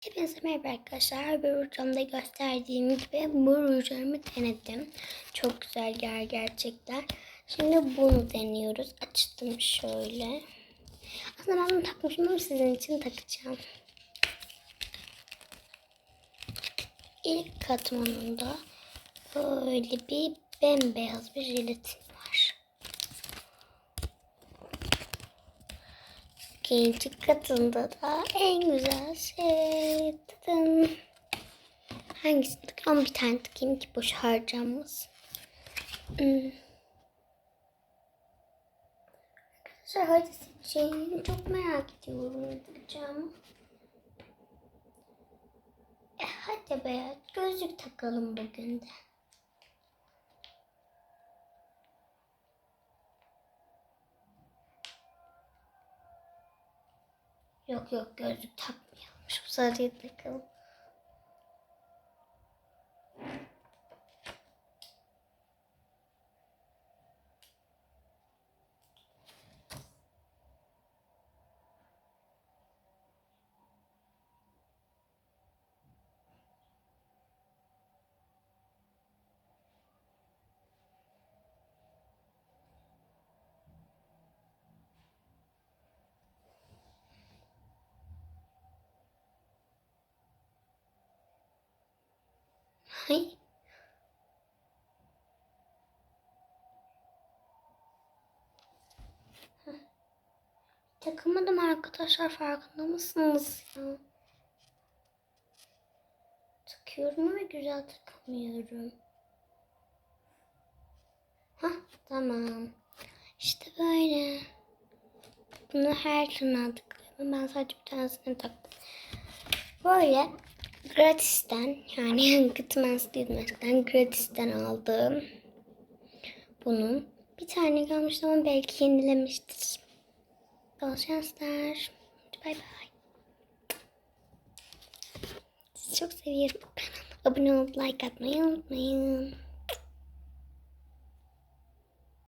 Hepinize merhaba arkadaşlar. Bir videomda gösterdiğim gibi bu rujlarımı denedim. Çok güzeller gerçekten. Şimdi bunu deniyoruz. Açtım şöyle. Aslında ben bunu takmışım ama sizin için takacağım. İlk katmanında böyle bir bembeyaz bir jelatin İkinci katında da en güzel şey. Tıdın. Hangisini takayım? Bir tane takayım ki boş harcanmasın. Hmm. Arkadaşlar hadi seçeyim. Çok merak ediyorum ne takacağımı. E hadi be gözlük takalım bugün de. Yok yok gözlük takmayalım. Şu sarıyı takalım. Hay. Takamadım arkadaşlar farkında mısınız ya? Takıyorum ama güzel takamıyorum. Hah tamam. İşte böyle. Bunu her tırnağa tıklıyorum. Ben sadece bir tanesini taktım. Böyle gratisten yani gıtmaz gitmezden gratisten aldım. Bunun bir tane kalmıştı ama belki yenilemiştir. Bol şanslar. Bay bay. Sizi çok seviyorum. Abone olup like atmayı unutmayın.